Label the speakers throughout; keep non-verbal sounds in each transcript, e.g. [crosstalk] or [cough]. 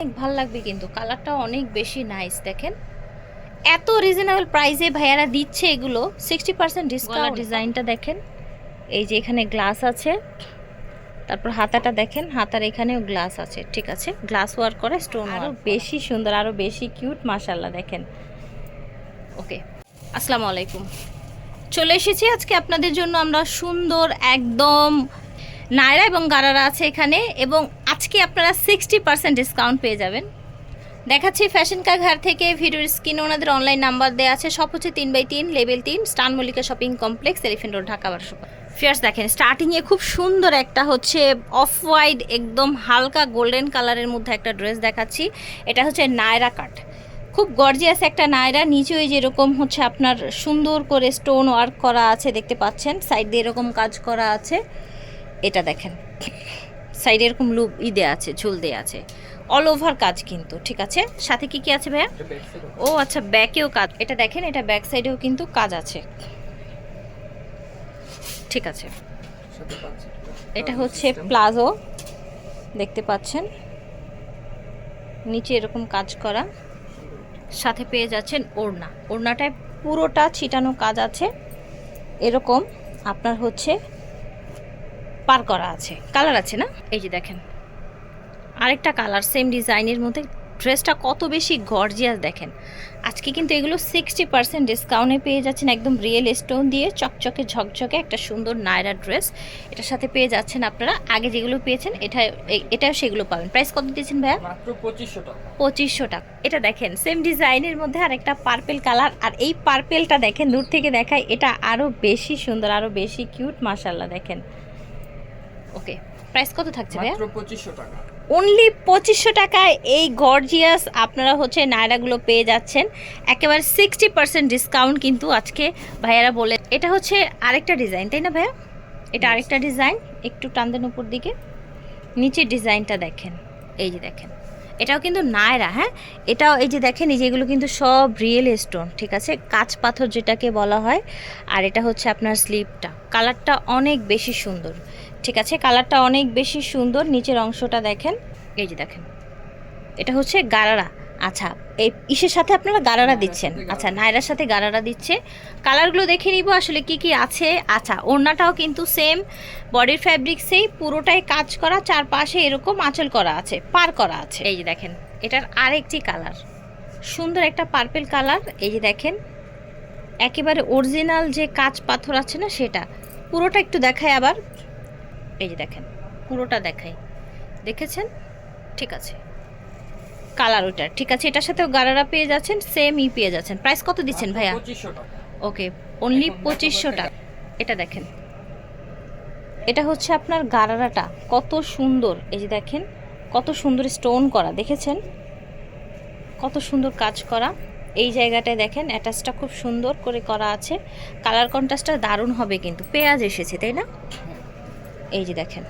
Speaker 1: অনেক ভালো লাগবে কিন্তু কালারটা অনেক বেশি নাইস দেখেন। এত রিজনেবল প্রাইসে ভাইয়ারা দিচ্ছে এগুলো সিক্সটি পার্সেন্ট ডিসকাউন্ট ডিজাইনটা দেখেন এই যে এখানে গ্লাস আছে তারপর হাতাটা দেখেন হাতার এখানেও গ্লাস আছে ঠিক আছে? গ্লাস ওয়ার্ক করে স্টোন আরও বেশি সুন্দর আরও বেশি কিউট মাশাল্লাহ দেখেন। ওকে আসসালামু আলাইকুম। চলে এসেছি আজকে আপনাদের জন্য আমরা সুন্দর একদম নায়রা এবং গারারা আছে এখানে এবং আজকে আপনারা সিক্সটি পার্সেন্ট ডিসকাউন্ট পেয়ে যাবেন। দেখাচ্ছি ফ্যাশন কা ঘর থেকে, ভিডিওর স্ক্রিনে ওনাদের অনলাইন নাম্বার দেওয়া আছে সব হচ্ছে তিন বাই তিন লেভেল তিন, star Mallika shopping complex elephant road Dhaka বারোশো ফিয়ার্স দেখেন স্টার্টিংয়ে খুব সুন্দর একটা হচ্ছে অফ হোয়াইট একদম হালকা গোল্ডেন কালারের মধ্যে একটা ড্রেস দেখাচ্ছি। এটা হচ্ছে নায়রা কাট খুব গর্জিয়াস একটা নায়রা নিচে ওই যেরকম হচ্ছে আপনার সুন্দর করে স্টোন ওয়ার্ক করা আছে, দেখতে পাচ্ছেন সাইড দিয়ে এরকম কাজ করা আছে। এটা দেখেন। সাইডে এরকম লুপ ই দেওয়া আছে, ঝুল দেওয়া আছে। অল ওভার কাজ কিন্তু, ঠিক আছে? সাথে কি কি আছে ভাইয়া? ও আচ্ছা ব্যাকেও কাজ, এটা দেখেন, এটা ব্যাক সাইডেও কিন্তু কাজ আছে। ঠিক আছে। এটা হচ্ছে প্লাজো দেখতে পাচ্ছেন? নিচে এরকম কাজ করা। সাথে পেয়ে যাচ্ছেন ওড়না। ওড়নাটায় পুরোটা ছিটানো কাজ আছে। এরকম, আপনার হচ্ছে পার করা আছে। কালার আছে না? এই যে দেখেন। আরেকটা কালার সেম ডিজাইনের মধ্যে। ড্রেসটা কত বেশি গর্জিয়াস দেখেন। আজকে কিন্তু এগুলো সিক্সটি পার্সেন্ট ডিসকাউন্টে পেয়ে যাচ্ছেন একদম রিয়েল স্টোন দিয়ে চকচকে ঝকঝকে একটা সুন্দর নায়রা ড্রেস এটার সাথে পেয়ে যাচ্ছেন আপনারা। আগে যেগুলো পেয়েছেন এটা এটাও সেগুলো পাবেন। প্রাইস কত দিয়েছেন ভাইয়া?
Speaker 2: পঁচিশশো টাকা।
Speaker 1: পঁচিশশো টাকা। এটা দেখেন সেম ডিজাইনের মধ্যে আর একটা পার্পেল কালার আর এই পার্পেলটা দেখেন দূর থেকে দেখায় এটা আরও বেশি সুন্দর আরও বেশি কিউট মাশাল্লাহ দেখেন। ওকে প্রাইস কত থাকছে ভাইয়া?
Speaker 2: পঁচিশশো টাকা।
Speaker 1: অনলি পঁচিশশো টাকায় এই গর্জিয়াস আপনারা হচ্ছে নায়রাগুলো পেয়ে যাচ্ছেন। একেবারে সিক্সটি পার্সেন্ট ডিসকাউন্ট কিন্তু আজকে ভাইয়ারা বলে এটা হচ্ছে আরেকটা ডিজাইন তাই না ভাইয়া? এটা আরেকটা ডিজাইন একটু টান দেন উপর দিকে। নিচের ডিজাইনটা দেখেন। এই যে দেখেন। এটাও কিন্তু নায়রা হ্যাঁ? এটাও এই যে দেখেন, এই যেগুলো কিন্তু সব রিয়েল স্টোন ঠিক আছে? কাঁচ পাথর যেটাকে বলা হয়, আর এটা হচ্ছে আপনার স্লিপটা কালারটা অনেক বেশি সুন্দর, ঠিক আছে? কালারটা অনেক বেশি সুন্দর, নিচের অংশটা দেখেন। এই যে দেখেন, এটা হচ্ছে গারারা। আচ্ছা এই ইসের সাথে আপনারা গারারা দিচ্ছেন। আচ্ছা নায়রার সাথে গারারা দিচ্ছে। কালারগুলো দেখে নিব আসলে কি কি আছে। আচ্ছা ওড়নাটাও কিন্তু সেম বডির ফ্যাব্রিক্সেই পুরোটাই কাজ করা, চারপাশে এরকম আঁচল করা আছে, পার করা আছে। এই যে দেখেন, এটার আরেকটি কালার। সুন্দর একটা পার্পেল কালার, এই যে দেখেন, একেবারে অরিজিনাল যে কাঁচ পাথর আছে না সেটা। পুরোটা একটু দেখায় আবার। এই যে দেখেন, পুরোটা দেখাই। দেখেছেন? ঠিক আছে। কালার ওইটা ঠিক আছে এটার সাথেও গারারা পেয়ে যাচ্ছেন সেম ই পেয়ে যাচ্ছেন। প্রাইস কত দিচ্ছেন ভাইয়া?
Speaker 2: পঁচিশশো
Speaker 1: ওকে অনলি পঁচিশশো টাকা। এটা দেখেন। এটা হচ্ছে আপনার গারারাটা। কত সুন্দর এই যে দেখেন কত সুন্দর স্টোন করা দেখেছেন? কত সুন্দর কাজ করা। এই জায়গাটায় দেখেন অ্যাটাচটা খুব সুন্দর করে করা আছে। কালার কন্ট্রাস্টটা দারুণ হবে কিন্তু। পেঁয়াজ এসেছে তাই না? এই যে দেখেন।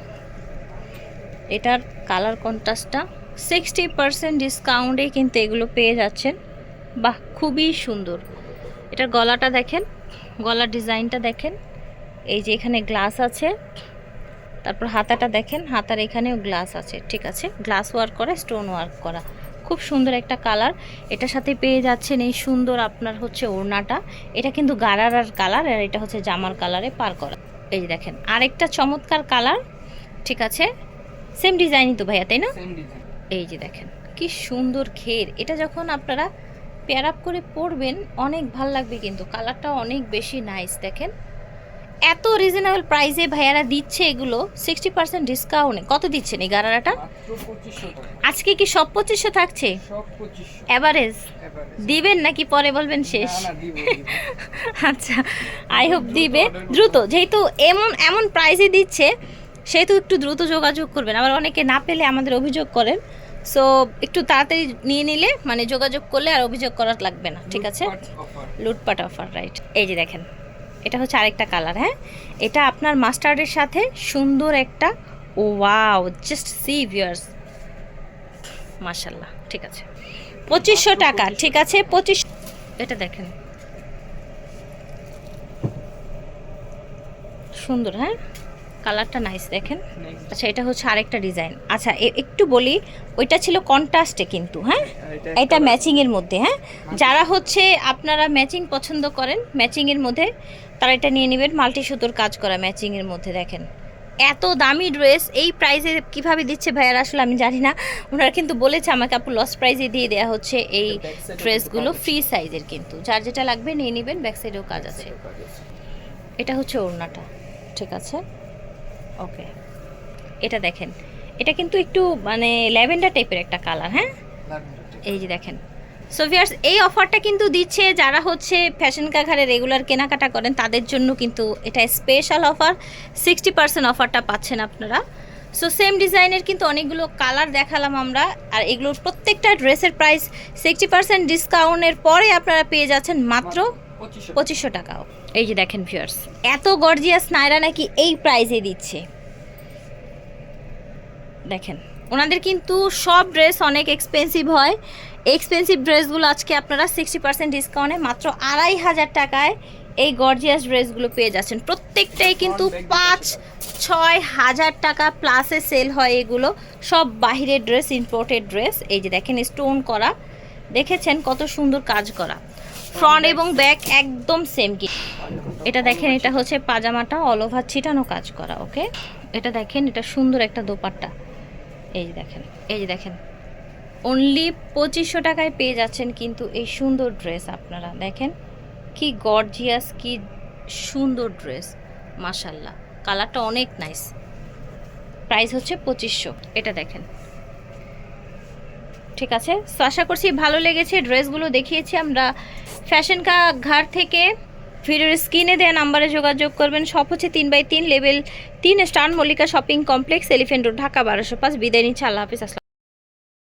Speaker 1: এটার কালার কন্ট্রাস্টটা সিক্সটি পার্সেন্ট ডিসকাউন্টে কিন্তু এগুলো পেয়ে যাচ্ছেন। বাহ, খুবই সুন্দর। এটার গলাটা দেখেন, গলার ডিজাইনটা দেখেন। এই যে এখানে গ্লাস আছে। তারপর হাতাটা দেখেন, হাতার এখানেও গ্লাস আছে, ঠিক আছে? গ্লাস ওয়ার্ক করা, স্টোন ওয়ার্ক করা। খুব সুন্দর একটা কালার। এটার সাথে পেয়ে যাচ্ছেন এই সুন্দর আপনার হচ্ছে ওড়নাটা। এটা কিন্তু গারারার কালার, আর এটা হচ্ছে জামার কালারে পার করা। এই দেখেন, আরেকটা চমৎকার কালার, ঠিক আছে? সেম ডিজাইনই তো ভাইয়া, তাই না? এই যে দেখেন কি সুন্দর ঘের। এটা যখন আপনারা পেয়ার আপ করে পরবেন অনেক ভালো লাগবে কিন্তু। কালারটা অনেক বেশি নাইস দেখেন। এত রিজনেবল প্রাইসে ভাইয়ারা দিচ্ছে এগুলো সিক্সটি পার্সেন্ট ডিসকাউন্টে কত দিচ্ছেন এই গারারাটা?
Speaker 2: টাকা
Speaker 1: আজকে কি সব পঁচিশশো থাকছে? অ্যাভারেজ দিবেন নাকি পরে বলবেন শেষ। [laughs] আচ্ছা আই হোপ দিবে। দ্রুত যেহেতু এমন এমন প্রাইসে দিচ্ছে সেহেতু একটু দ্রুত যোগাযোগ করবেন। আবার অনেকে না পেলে আমাদের অভিযোগ করেন। সো একটু তাড়াতাড়ি নিয়ে নিলে মানে যোগাযোগ করলে আর অভিযোগ করার লাগবে না ঠিক আছে?
Speaker 2: লুটপাট।
Speaker 1: অফার রাইট এই যে দেখেন এটা হচ্ছে আরেকটা কালার হ্যাঁ? এটা আপনার মাস্টার্ডের সাথে সুন্দর একটা ও ওয়াও জাস্ট সি ভিউয়ার্স মাশাল্লাহ ঠিক আছে। পঁচিশশো টাকা ঠিক আছে? পঁচিশ এটা দেখেন। সুন্দর হ্যাঁ? কালারটা নাইস দেখেন। আচ্ছা এটা হচ্ছে আরেকটা ডিজাইন। আচ্ছা এ- একটু বলি ওইটা ছিল কন্ট্রাস্টে কিন্তু হ্যাঁ? এটা ম্যাচিং এর মধ্যে হ্যাঁ? যারা হচ্ছে আপনারা ম্যাচিং পছন্দ করেন ম্যাচিং এর মধ্যে তারা এটা নিয়ে নেবেন মাল্টি সুতোর কাজ করা ম্যাচিং এর মধ্যে দেখেন। এত দামি ড্রেস এই প্রাইসে কীভাবে দিচ্ছে ভাইয়ার আসলে আমি জানি না। ওনারা কিন্তু বলেছে আমাকে আপু লস প্রাইজে দিয়ে দেওয়া হচ্ছে এই ড্রেসগুলো ফ্রি সাইজের কিন্তু। যার যেটা লাগবে নিয়ে নেবেন ব্যাক সাইডেও কাজ আছে। এটা হচ্ছে ওড়নাটা ঠিক আছে? ওকে এটা দেখেন। এটা কিন্তু একটু মানে ল্যাভেন্ডার টাইপের একটা কালার হ্যাঁ? এই যে দেখেন। সো ভিয়ার্স এই অফারটা কিন্তু দিচ্ছে যারা হচ্ছে ফ্যাশন কাঘারে রেগুলার কেনাকাটা করেন তাদের জন্য কিন্তু এটা স্পেশাল অফার সিক্সটি পার্সেন্ট অফারটা পাচ্ছেন আপনারা। সো সেম ডিজাইনের কিন্তু অনেকগুলো কালার দেখালাম আমরা আর এগুলোর প্রত্যেকটা ড্রেসের প্রাইস সিক্সটি পার্সেন্ট ডিসকাউন্টের পরে আপনারা পেয়ে যাচ্ছেন মাত্র
Speaker 2: পঁচিশশো
Speaker 1: টাকাও। এই যে দেখেন ভিউয়ার্স এত গর্জিয়াস নায়রা নাকি এই প্রাইজে দিচ্ছে। দেখেন ওনাদের কিন্তু সব ড্রেস অনেক এক্সপেন্সিভ হয়। এক্সপেন্সিভ ড্রেসগুলো আজকে আপনারা সিক্সটি পার্সেন্ট ডিসকাউন্টে মাত্র আড়াই হাজার টাকায় এই গর্জিয়াস ড্রেসগুলো পেয়ে যাচ্ছেন। প্রত্যেকটাই কিন্তু পাঁচ ছয় হাজার টাকা প্লাসে সেল হয় এগুলো। সব বাহিরের ড্রেস ইম্পোর্টেড ড্রেস এই যে দেখেন স্টোন করা। দেখেছেন কত সুন্দর কাজ করা। ফ্রন্ট এবং ব্যাক একদম সেম কি এটা দেখেন, এটা হচ্ছে পাজামাটা অল ওভার ছিটানো কাজ করা ওকে এটা দেখেন, এটা সুন্দর একটা দোপাট্টা। এই যে দেখেন, এই যে দেখেন। অনলি পঁচিশশো টাকায় পেয়ে যাচ্ছেন কিন্তু এই সুন্দর ড্রেস আপনারা, দেখেন? কি গর্জিয়াস কি সুন্দর ড্রেস মাশাল্লাহ কালারটা অনেক নাইস প্রাইস হচ্ছে পঁচিশশো, এটা দেখেন। ঠিক আছে? আশা করছি ভালো লেগেছে ড্রেসগুলো দেখিয়েছি আমরা। ফ্যাশন কা ঘাট থেকে ভিডিওর স্ক্রিনে দেওয়া নাম্বারে যোগাযোগ করবেন। সব হচ্ছে তিন বাই তিন, লেভেল তিন, star Mallika shopping complex elephant road, Dhaka বারোশো পাঁচ। বিদায় নিচ্ছে, আল্লাহ হাফিজ